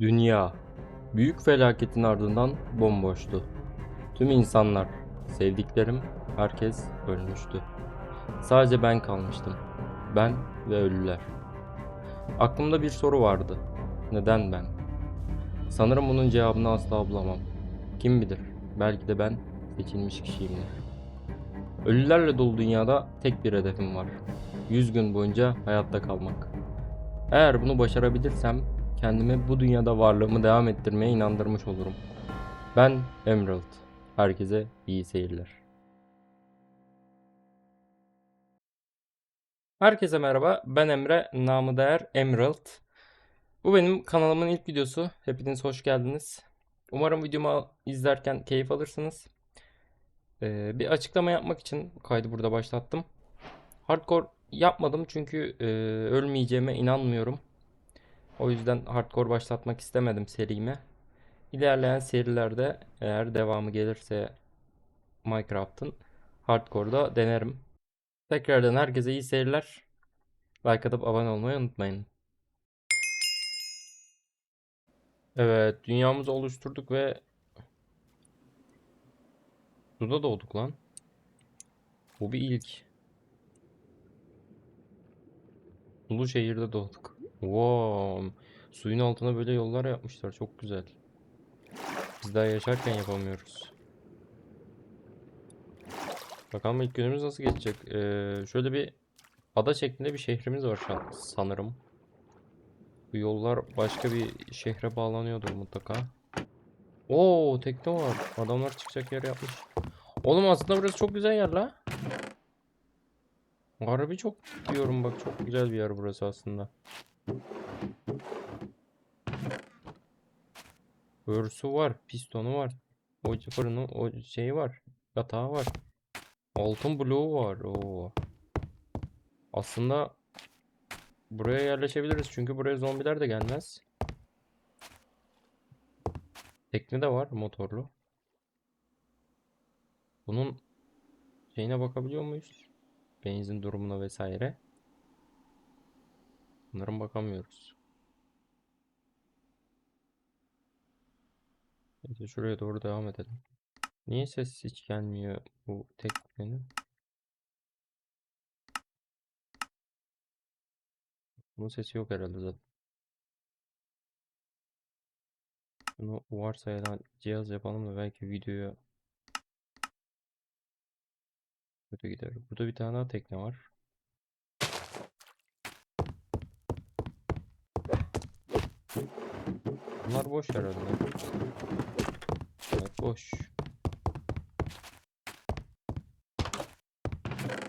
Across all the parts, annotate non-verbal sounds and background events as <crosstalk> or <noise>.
Dünya büyük felaketin ardından bomboştu. Tüm insanlar, sevdiklerim, herkes ölmüştü. Sadece ben kalmıştım. Ben ve ölüler. Aklımda bir soru vardı. Neden ben? Sanırım bunun cevabını asla bulamam. Kim bilir? Belki de ben seçilmiş kişiyimdir. Ölülerle dolu dünyada tek bir hedefim var. 100 gün boyunca hayatta kalmak. Eğer bunu başarabilirsem kendimi bu dünyada varlığımı devam ettirmeye inandırmış olurum. Ben Emerald. Herkese iyi seyirler. Herkese merhaba. Ben Emre. Namı değer Emerald. Bu benim kanalımın ilk videosu. Hepiniz hoş geldiniz. Umarım videomu izlerken keyif alırsınız. Ee, bir açıklama yapmak için kaydı burada başlattım. Hardcore yapmadım çünkü e, ölmeyeceğime inanmıyorum. O yüzden hardcore başlatmak istemedim serime. İlerleyen serilerde eğer devamı gelirse Minecraft'ın hardcore'da denerim. Tekrardan herkese iyi seyirler. Like atıp abone olmayı unutmayın. Evet, dünyamızı oluşturduk ve Suda doğduk lan. Bu bir ilk. Sulu şehirde doğduk. Wow. Suyun altına böyle yollar yapmışlar. Çok güzel. Biz daha yaşarken yapamıyoruz. Bakalım ilk günümüz nasıl geçecek. Ee, şöyle bir ada şeklinde bir şehrimiz var şu an sanırım. Bu yollar başka bir şehre bağlanıyordur mutlaka. Oo tekne var. Adamlar çıkacak yer yapmış. Oğlum aslında burası çok güzel yer la. Harbi çok diyorum bak çok güzel bir yer burası aslında. Örsü var, pistonu var. O fırını, o şeyi var. Yatağı var. Altın bloğu var. Oo. Aslında buraya yerleşebiliriz çünkü buraya zombiler de gelmez. Tekne de var motorlu. Bunun şeyine bakabiliyor muyuz? Benzin durumuna vesaire. Bunların bakamıyoruz. Neyse şuraya doğru devam edelim. Niye ses hiç gelmiyor bu teknenin? Bunun sesi yok herhalde zaten. Bunu varsayılan cihaz yapalım da belki videoya kötü gider. Burada bir tane daha tekne var. Bunlar boş herhalde. Evet boş.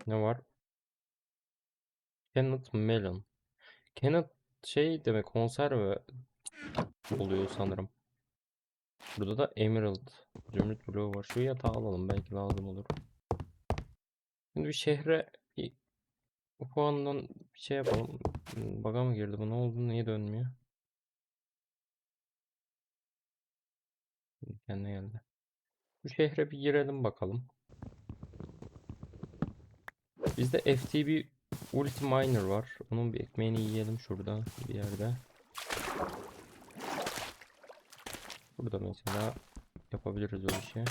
Ne var? Canned melon. Canned şey demek konserve oluyor sanırım. Burada da emerald. Zümrüt bloğu var. Şu yatağı alalım belki lazım olur. Şimdi bir şehre bu puandan bir şey yapalım. Baga mı girdi bu? Ne oldu? Niye dönmüyor? Şimdi Kendine geldi. Bu şehre bir girelim bakalım. Bizde FTB Ulti Miner var. Onun bir ekmeğini yiyelim şurada bir yerde. Burada mesela yapabiliriz o işi.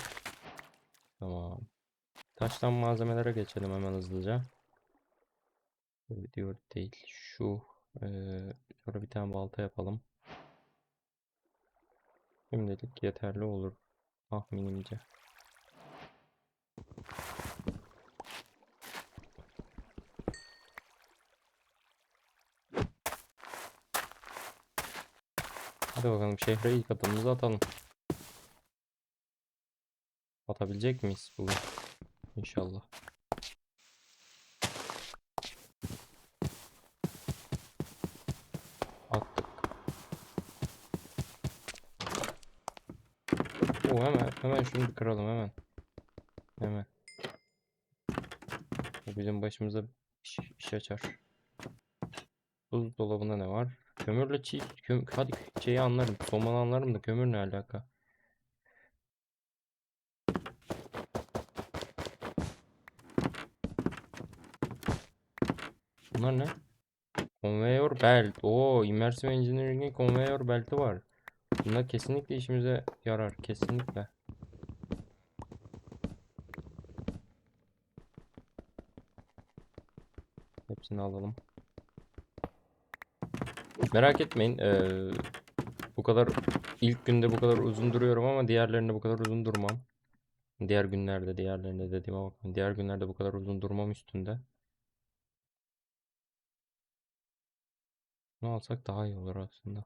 Tamam. Taştan malzemelere geçelim hemen hızlıca. Diyor değil. Şu eee sonra bir tane balta yapalım. Şimdilik yeterli olur tahminimce. Hadi bakalım şehre ilk adımımızı atalım. Atabilecek miyiz bugün? İnşallah. Attık. Oo hemen hemen şunu bir kıralım hemen. Hemen. Bu bizim başımıza iş, iş açar. Buzdolabında ne var? Kömürle çiğ köm hadi şeyi anlarım. Somanı anlarım da kömür ne alaka? Bunlar ne? Conveyor belt. Oo, Immersive Engineering'in conveyor belti var. Bunlar kesinlikle işimize yarar. Kesinlikle. Hepsini alalım. Merak etmeyin. eee, bu kadar ilk günde bu kadar uzun duruyorum ama diğerlerinde bu kadar uzun durmam. Diğer günlerde diğerlerinde dediğime bakmayın. Diğer günlerde bu kadar uzun durmam üstünde. Ne alsak daha iyi olur aslında.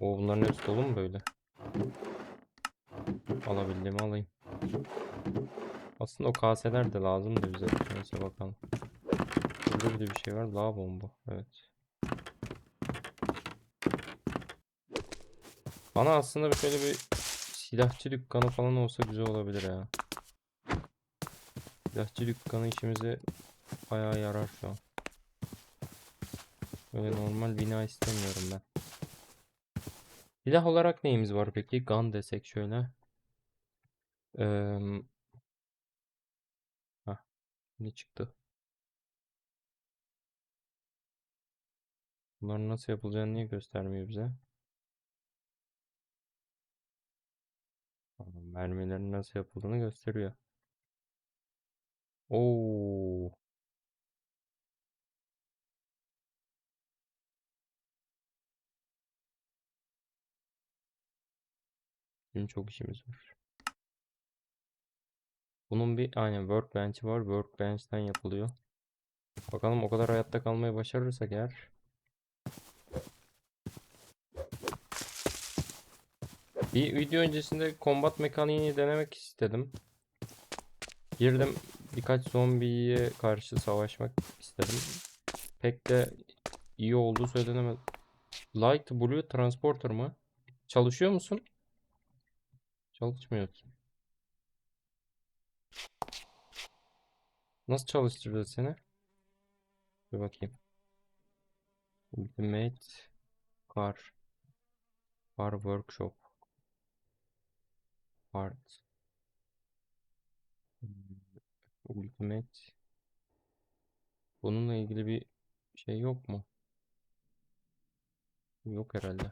O bunların hepsi dolu mu böyle? Alabildiğimi alayım. Aslında o kaseler de lazımdı bize. Neyse bakalım. Burada bir de bir şey var. Lava bomba. Evet. Bana aslında şöyle bir silahçı dükkanı falan olsa güzel olabilir ya. Silahçı dükkanı işimize bayağı yarar şu an. Böyle normal bina istemiyorum ben. Silah olarak neyimiz var peki? Gun desek şöyle. Eee hah, ne çıktı? Bunların nasıl yapılacağını niye göstermiyor bize? Mermilerin nasıl yapıldığını gösteriyor. Oo, bizim çok işimiz var. Bunun bir aynen workbench'i var. Workbench'ten yapılıyor. Bakalım o kadar hayatta kalmayı başarırsak eğer. Bir video öncesinde combat mekaniğini denemek istedim. Girdim birkaç zombiye karşı savaşmak istedim. Pek de iyi olduğu söylenemez. Light Blue Transporter mı? Çalışıyor musun? Çalışmıyorsun. Nasıl çalıştırdı seni? Bir bakayım. Ultimate Car Car Workshop Part Hmm, Ultimate Bununla ilgili bir şey yok mu? Yok herhalde.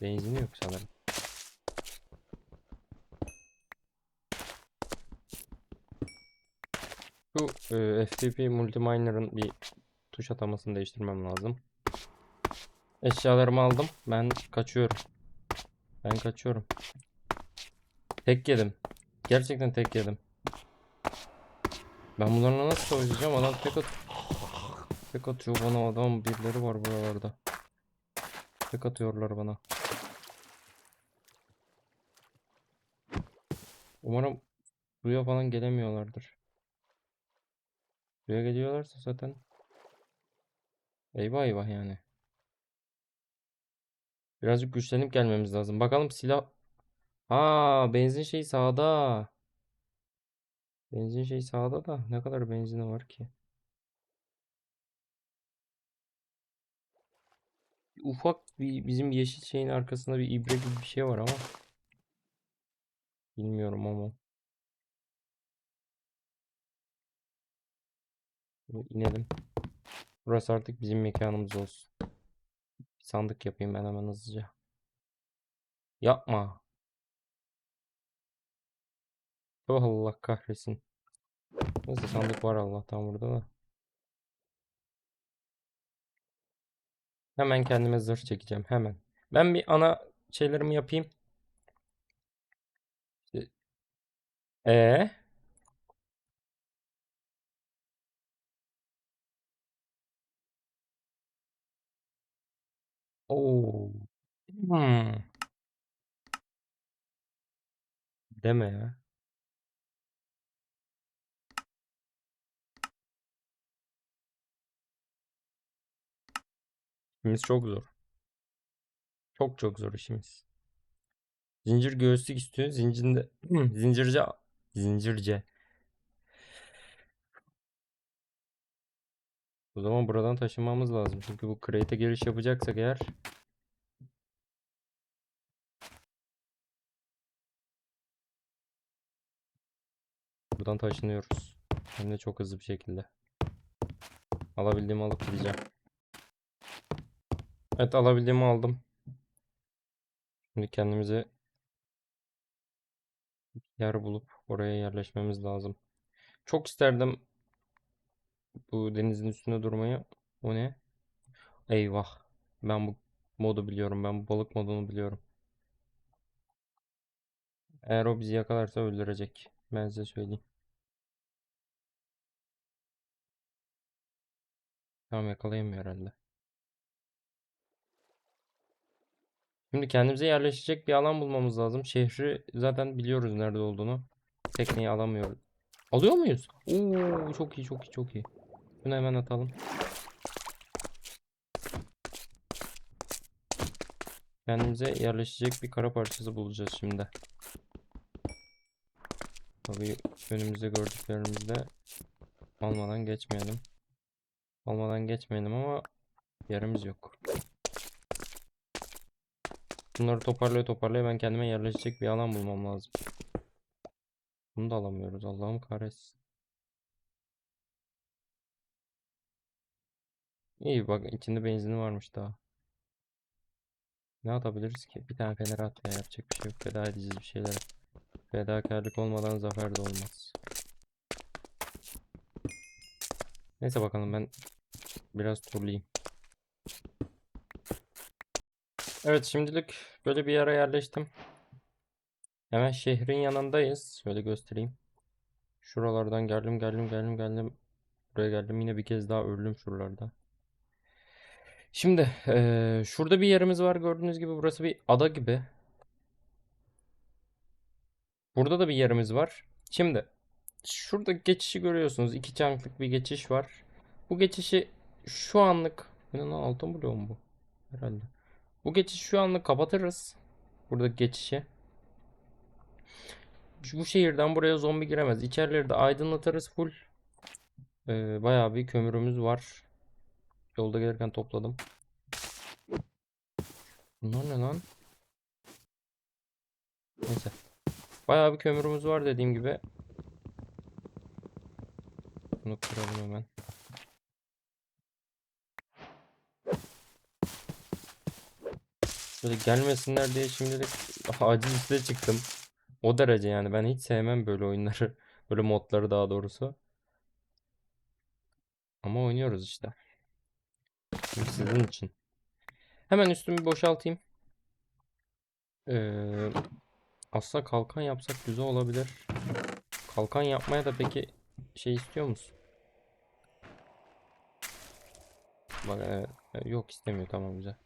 Benzini yok sanırım. Şu e, FTP Multiminer'ın bir tuş atamasını değiştirmem lazım. Eşyalarımı aldım. Ben kaçıyorum. Ben kaçıyorum. Tek yedim. Gerçekten tek yedim. Ben bunlarla nasıl savaşacağım? Adam tek at tek atıyor bana adam birileri var buralarda. Tek atıyorlar bana. Umarım buraya falan gelemiyorlardır. Buraya geliyorlarsa zaten eyvah eyvah yani. Birazcık güçlenip gelmemiz lazım. Bakalım silah. Aa, benzin şey sağda. Benzin şey sağda da ne kadar benzini var ki? Ufak bir bizim yeşil şeyin arkasında bir ibre gibi bir şey var ama bilmiyorum ama. İnelim. Burası artık bizim mekanımız olsun. Sandık yapayım ben hemen hızlıca. Yapma. Oh Allah kahretsin. Neyse sandık var Allah'tan burada da. Hemen kendime zırh çekeceğim hemen. Ben bir ana şeylerimi yapayım. Ee? Oo. Hmm. Deme ya. İşimiz çok zor. Çok çok zor işimiz. Zincir göğüslük istiyor. Zincirde zincirce zincirce. O zaman buradan taşınmamız lazım. Çünkü bu crate'e giriş yapacaksak eğer buradan taşınıyoruz. Hem de çok hızlı bir şekilde. Alabildiğimi alıp gideceğim. Evet alabildiğimi aldım. Şimdi kendimize yer bulup oraya yerleşmemiz lazım. Çok isterdim bu denizin üstünde durmayı. O ne? Eyvah. Ben bu modu biliyorum. Ben bu balık modunu biliyorum. Eğer o bizi yakalarsa öldürecek. Ben size söyleyeyim. Tamam yakalayamıyor herhalde. Şimdi kendimize yerleşecek bir alan bulmamız lazım. Şehri zaten biliyoruz nerede olduğunu. Tekneyi alamıyoruz. Alıyor muyuz? Oo, çok iyi çok iyi çok iyi. Bunu hemen atalım. Kendimize yerleşecek bir kara parçası bulacağız şimdi. Tabii önümüzde gördüklerimizde almadan geçmeyelim. Almadan geçmeyelim ama yerimiz yok. Bunları toparlaya toparlaya ben kendime yerleşecek bir alan bulmam lazım. Bunu da alamıyoruz. Allah'ım kahretsin. İyi bak içinde benzini varmış daha. Ne atabiliriz ki? Bir tane fener at ya yapacak bir şey yok. Feda edeceğiz bir şeylere. Fedakarlık olmadan zafer de olmaz. Neyse bakalım ben biraz turlayayım. Evet şimdilik böyle bir yere yerleştim. Hemen şehrin yanındayız. Şöyle göstereyim. Şuralardan geldim geldim geldim geldim. Buraya geldim yine bir kez daha öldüm şuralarda. Şimdi eee, şurada bir yerimiz var gördüğünüz gibi burası bir ada gibi. Burada da bir yerimiz var. Şimdi şurada geçişi görüyorsunuz. İki çanklık bir geçiş var. Bu geçişi şu anlık İnan altın bloğu mu bu? Herhalde. Bu geçişi şu anlık kapatırız. Buradaki geçişi. Bu şehirden buraya zombi giremez. İçerileri de aydınlatırız full. Ee, bayağı bir kömürümüz var. Yolda gelirken topladım. Bunlar ne lan? Neyse. Bayağı bir kömürümüz var dediğim gibi. Bunu kıralım hemen. Böyle gelmesinler diye şimdilik acil liste çıktım. O derece yani ben hiç sevmem böyle oyunları. <laughs> Böyle modları daha doğrusu. Ama oynuyoruz işte. Sizin için. Hemen üstümü boşaltayım. Ee, aslında kalkan yapsak güzel olabilir. Kalkan yapmaya da peki şey istiyor musun? Bak evet, e, yok istemiyor tamam güzel.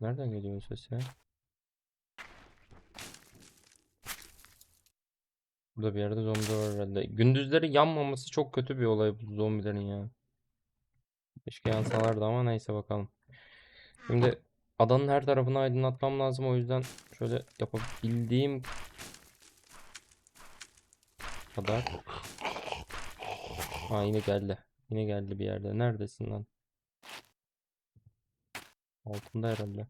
Nereden geliyor ses ya? Burada bir yerde zombi var herhalde. Gündüzleri yanmaması çok kötü bir olay bu zombilerin ya. Keşke yansalardı ama neyse bakalım. Şimdi adanın her tarafını aydınlatmam lazım. O yüzden şöyle yapabildiğim kadar. Ha yine geldi. Yine geldi bir yerde. Neredesin lan? Altında herhalde.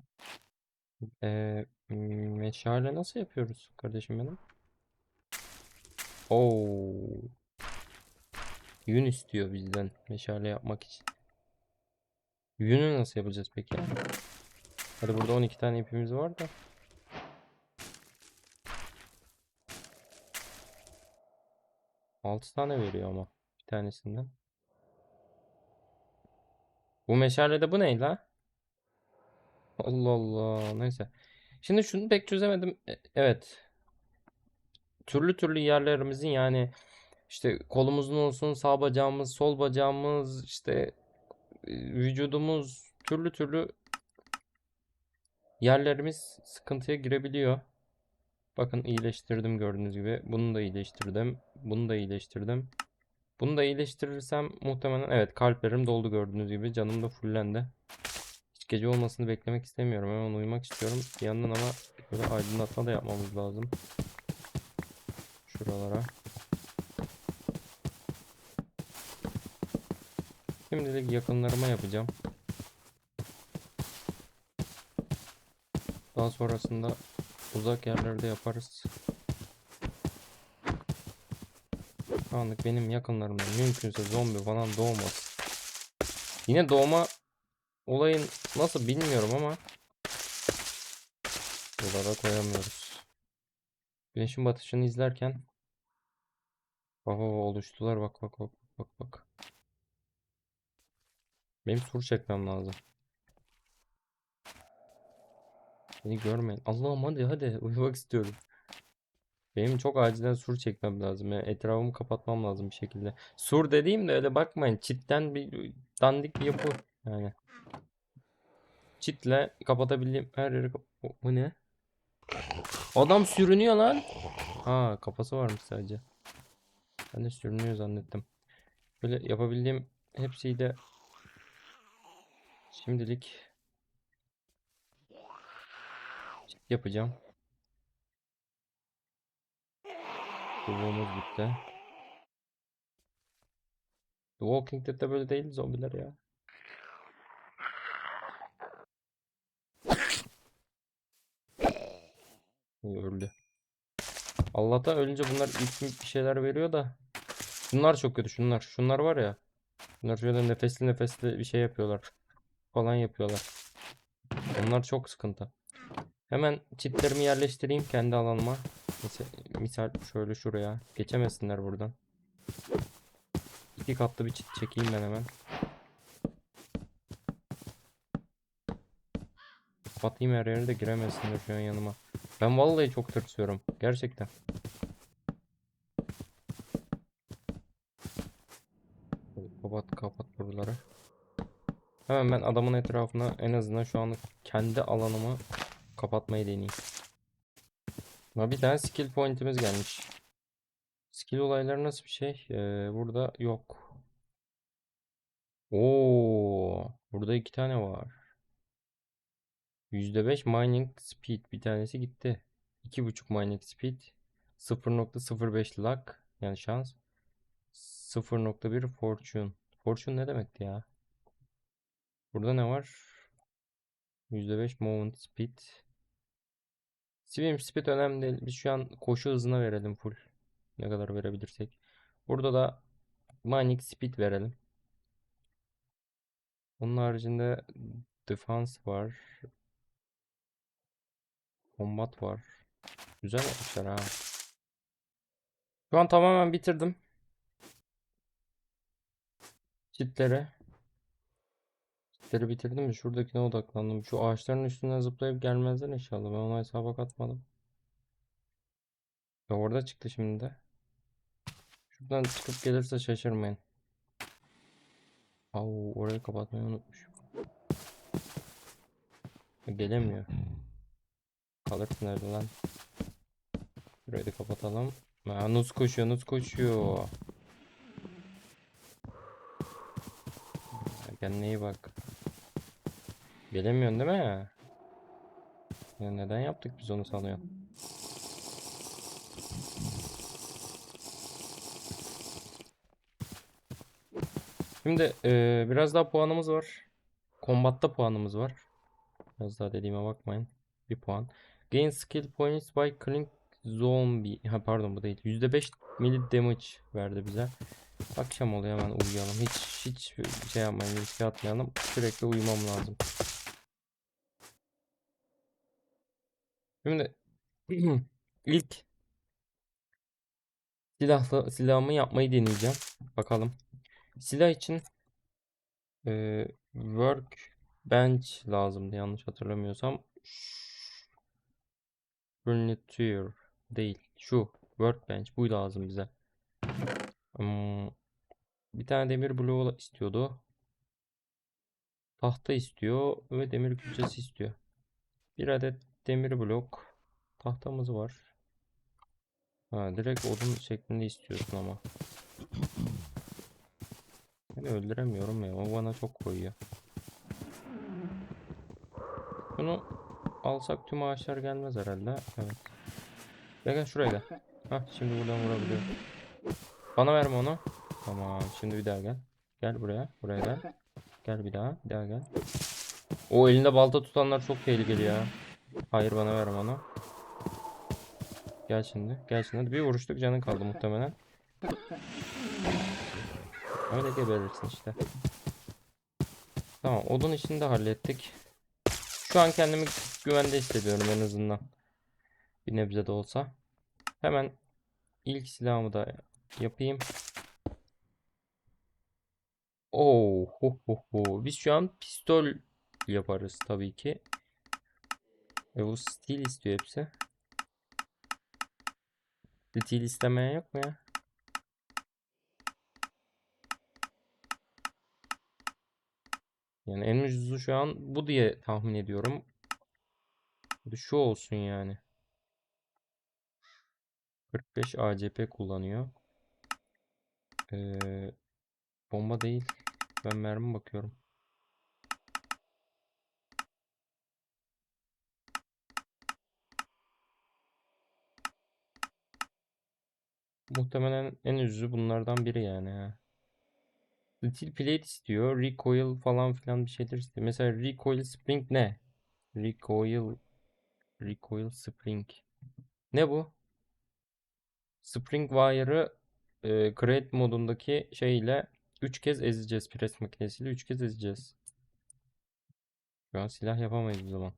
Ee, meşale nasıl yapıyoruz kardeşim benim? Oo. Yün istiyor bizden meşale yapmak için. Yünü nasıl yapacağız peki? Hadi burada 12 tane ipimiz var da. Altı tane veriyor ama bir tanesinden. Bu meşalede bu ne la? Allah Allah. Neyse. Şimdi şunu pek çözemedim. E- Evet. Türlü türlü yerlerimizin yani işte kolumuzun olsun, sağ bacağımız, sol bacağımız, işte e, vücudumuz türlü türlü yerlerimiz sıkıntıya girebiliyor. Bakın iyileştirdim gördüğünüz gibi. Bunu da iyileştirdim. Bunu da iyileştirdim. Bunu da iyileştirirsem muhtemelen evet kalplerim doldu gördüğünüz gibi. Canım da fullendi. Hiç gece olmasını beklemek istemiyorum. Hemen uyumak istiyorum. Bir yandan ama böyle aydınlatma da yapmamız lazım. Şuralara. Şimdilik yakınlarıma yapacağım. Daha sonrasında uzak yerlerde yaparız. Şu anlık benim yakınlarımda mümkünse zombi falan doğmaz. Yine doğma olayın nasıl bilmiyorum ama buralara koyamıyoruz. Güneşin batışını izlerken bak, oluştular bak bak bak bak bak. Benim sur çekmem lazım. Beni görmeyin. Allah'ım hadi hadi <laughs> uyumak istiyorum. Benim çok acilen sur çekmem lazım. Yani etrafımı kapatmam lazım bir şekilde. Sur dediğim de öyle bakmayın. Çitten bir dandik bir yapı. Yani. Çitle kapatabildiğim her yeri kap- O- Bu ne? Adam sürünüyor lan. Ha kafası varmış sadece. Ben de sürünüyor zannettim. Böyle yapabildiğim hepsiyle şimdilik çit yapacağım. Çubuğumuz bitti. The Walking Dead'de böyle değil zombiler ya. İyi, öldü. Allah'tan ölünce bunlar ilk bir şeyler veriyor da. Şunlar çok kötü şunlar. Şunlar var ya. Bunlar şöyle nefesli nefesli bir şey yapıyorlar. Falan yapıyorlar. Onlar çok sıkıntı. Hemen çitlerimi yerleştireyim kendi alanıma. Misal, misal şöyle şuraya. Geçemesinler buradan. İki katlı bir çit çekeyim ben hemen. Kapatayım her yere de giremesinler şu an yanıma. Ben vallahi çok tırsıyorum. Gerçekten. Kapat kapat buraları. Hemen ben adamın etrafına en azından şu anlık kendi alanımı kapatmayı deneyeyim. Ama bir tane skill point'imiz gelmiş. Skill olayları nasıl bir şey? Ee, burada yok. Oo, burada iki tane var. %5 mining speed bir tanesi gitti. 2.5 mining speed. 0.05 luck yani şans. 0.1 fortune. Fortune ne demekti ya? Burada ne var? %5 movement speed. Swim speed önemli değil. Biz şu an koşu hızına verelim full. Ne kadar verebilirsek. Burada da mining speed verelim. Onun haricinde defense var. Combat var. Güzel yapmışlar ha. Şu an tamamen bitirdim. Çitleri. Çitleri bitirdim mi? Şuradakine odaklandım. Şu ağaçların üstünden zıplayıp gelmezler inşallah. Ben ona hesaba katmadım. Ya orada çıktı şimdi de. Şuradan çıkıp gelirse şaşırmayın. Au orayı kapatmayı unutmuşum. Gelemiyor. Kalırsın nerede lan? Burayı da kapatalım. Aa, Nuz koşuyor, Nuz koşuyor. Kendine iyi bak. Gelemiyorsun değil mi? Ya neden yaptık biz onu sanıyorsun? Şimdi eee, biraz daha puanımız var. Kombatta puanımız var. Biraz daha dediğime bakmayın. Bir puan. Gain skill points by killing zombie. Ha pardon bu değil. %5 melee damage verdi bize. Akşam oluyor hemen uyuyalım. Hiç hiç şey yapmayın, riske atmayalım. Sürekli uyumam lazım. Şimdi <clears throat> ilk silahla silahımı yapmayı deneyeceğim. Bakalım. Silah için eee workbench lazımdı yanlış hatırlamıyorsam. Furniture değil. Şu workbench bu lazım bize. Hmm, bir tane demir bloğu istiyordu. Tahta istiyor ve demir külçesi istiyor. Bir adet demir blok. Tahtamız var. Ha, direkt odun şeklinde istiyorsun ama. Beni öldüremiyorum ya. O bana çok koyuyor. Bunu alsak tüm ağaçlar gelmez herhalde. Evet. Gel gel şuraya gel. Hah şimdi buradan vurabiliyorum. Bana verme onu. Tamam şimdi bir daha gel. Gel buraya. Buraya gel. Gel bir daha. Bir daha gel. O elinde balta tutanlar çok tehlikeli ya. Hayır bana verme onu. Gel şimdi. Gel şimdi. Bir vuruştuk canın kaldı muhtemelen. Öyle geberirsin işte. Tamam odun işini de hallettik. Şu an kendimi güvende hissediyorum en azından. Bir nebze de olsa. Hemen ilk silahımı da yapayım. Oo, ho, ho, ho. Biz şu an pistol yaparız tabii ki. E bu steel istiyor hepsi. Steel istemeyen yok mu ya? Yani en ucuzu şu an bu diye tahmin ediyorum. Şu olsun yani. 45 ACP kullanıyor. Ee, bomba değil. Ben mermi bakıyorum. Muhtemelen en ucuzu bunlardan biri yani. ha. Steel plate istiyor. Recoil falan filan bir şeyler istiyor. Mesela recoil spring ne? Recoil recoil spring. Ne bu? Spring wire'ı e, create modundaki şeyle 3 kez ezeceğiz. Pres makinesiyle 3 kez ezeceğiz. Şu an silah yapamayız o zaman.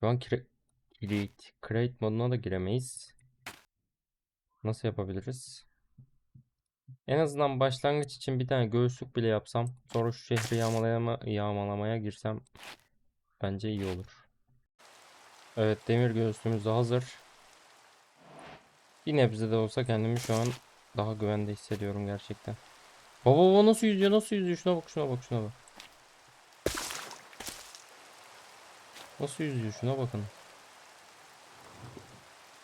Şu an cre- create, create moduna da giremeyiz. Nasıl yapabiliriz? En azından başlangıç için bir tane göğüslük bile yapsam. Sonra şu şehri yağmalama, yağmalamaya girsem. Bence iyi olur. Evet demir göğüslüğümüz hazır. Bir nebze de olsa kendimi şu an daha güvende hissediyorum gerçekten. Baba baba nasıl yüzüyor nasıl yüzüyor şuna bak şuna bak şuna bak. Nasıl yüzüyor şuna bakın.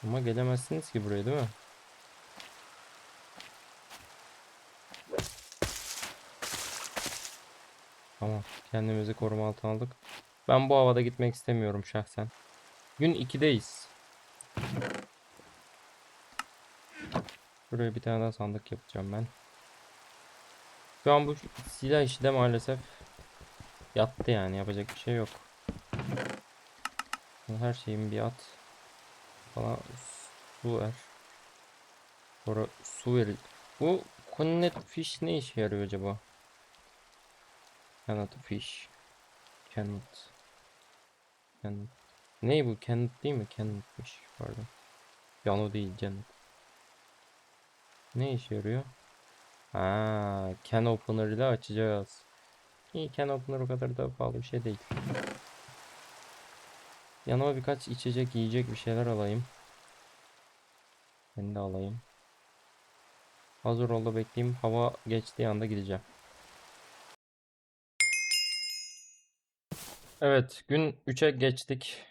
Ama gelemezsiniz ki buraya değil mi? Tamam kendimizi koruma altına aldık. Ben bu havada gitmek istemiyorum şahsen. Gün 2'deyiz. Buraya bir tane daha sandık yapacağım ben. Şu an bu silah işi de maalesef yattı yani yapacak bir şey yok. Her şeyimi bir at. Bana su ver. Sonra su ver. Bu connect fish ne işe yarıyor acaba? Cannot fish. Cannot. Cannot. Ne bu? Cannot değil mi? Cannot'mış. Pardon. Yano değil Cannot. Ne işe yarıyor? Ha, can opener ile açacağız. İyi can opener o kadar da pahalı bir şey değil. Yanıma birkaç içecek, yiyecek bir şeyler alayım. Ben de alayım. Hazır ol da bekleyeyim. Hava geçtiği anda gideceğim. Evet, gün 3'e geçtik.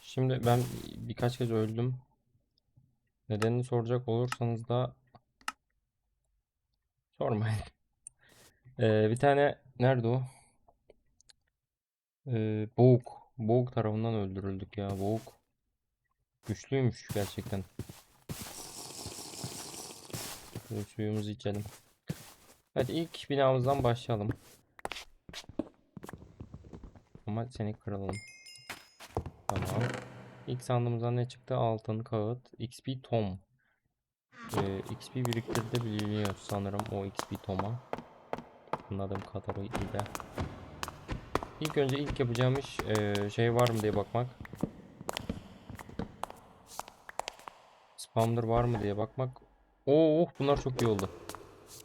Şimdi ben birkaç kez öldüm. Nedenini soracak olursanız da sormayın. <laughs> Ee, bir tane nerede o? Ee, Boğuk. Boğuk tarafından öldürüldük ya. Boğuk. Güçlüymüş gerçekten. Şöyle suyumuzu içelim. Hadi ilk binamızdan başlayalım. Ama seni kıralım. Tamam. İlk sandığımızdan ne çıktı? Altın, kağıt, XP tom. Ee, XP biriktirdi biliniyor sanırım o XP toma. Anladığım kadarıyla. İlk önce ilk yapacağım iş ee, şey var mı diye bakmak. Spawner var mı diye bakmak. Oo, oh, bunlar çok iyi oldu.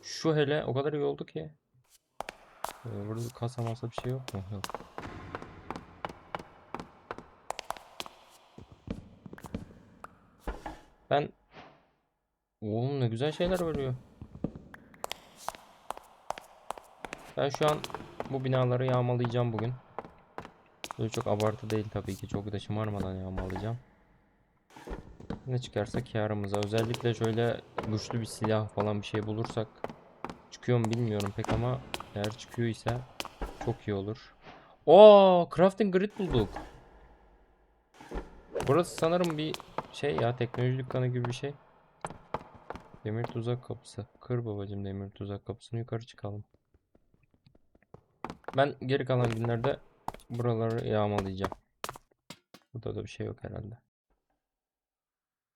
Şu hele o kadar iyi oldu ki. Ee, burada kasa masa bir şey yok mu? Yok. Ben Oğlum ne güzel şeyler veriyor. Ben şu an bu binaları yağmalayacağım bugün. Böyle çok abartı değil tabii ki. Çok da şımarmadan yağmalayacağım. Ne çıkarsa kârımıza. Özellikle şöyle güçlü bir silah falan bir şey bulursak çıkıyor mu bilmiyorum pek ama eğer çıkıyor ise çok iyi olur. Oo, crafting grid bulduk. Burası sanırım bir şey ya teknoloji dükkanı gibi bir şey. Demir tuzak kapısı. Kır babacım demir tuzak kapısını yukarı çıkalım. Ben geri kalan günlerde buraları yağmalayacağım. Burada da bir şey yok herhalde.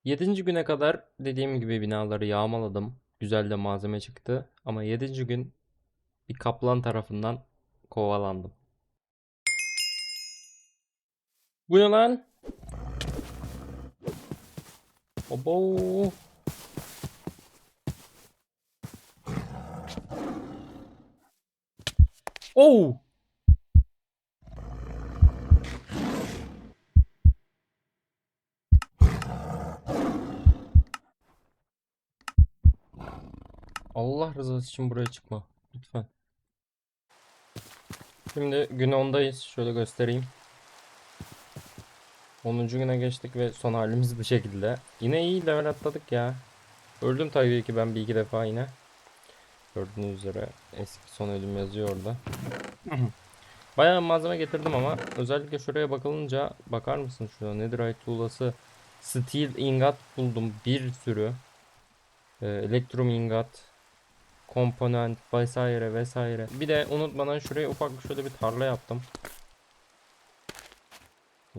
7. güne kadar dediğim gibi binaları yağmaladım. Güzel de malzeme çıktı. Ama 7. gün bir kaplan tarafından kovalandım. Bu ne lan? Obo. Oh! Allah rızası için buraya çıkma. Lütfen. Şimdi gün 10'dayız. Şöyle göstereyim. 10. güne geçtik ve son halimiz bu şekilde. Yine iyi level atladık ya. Öldüm tabii ki ben bir iki defa yine. Gördüğünüz üzere eski son ölüm yazıyor orada. <clears throat> Bayağı malzeme getirdim ama özellikle şuraya bakılınca bakar mısın şurada netherite tuğlası steel ingot buldum bir sürü. Ee, elektrum ingot komponent vesaire vesaire. Bir de unutmadan şuraya ufak şöyle bir tarla yaptım.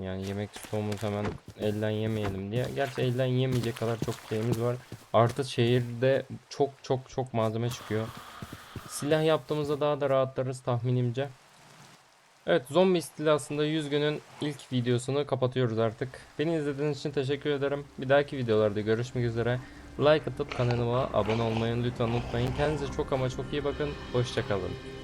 Yani yemek stoğumuz hemen elden yemeyelim diye. Gerçi elden yemeyecek kadar çok şeyimiz var. Artı şehirde çok çok çok malzeme çıkıyor. Silah yaptığımızda daha da rahatlarız tahminimce. Evet zombi istilasında 100 günün ilk videosunu kapatıyoruz artık. Beni izlediğiniz için teşekkür ederim. Bir dahaki videolarda görüşmek üzere. Like atıp kanalıma abone olmayı lütfen unutmayın. Kendinize çok ama çok iyi bakın. Hoşçakalın.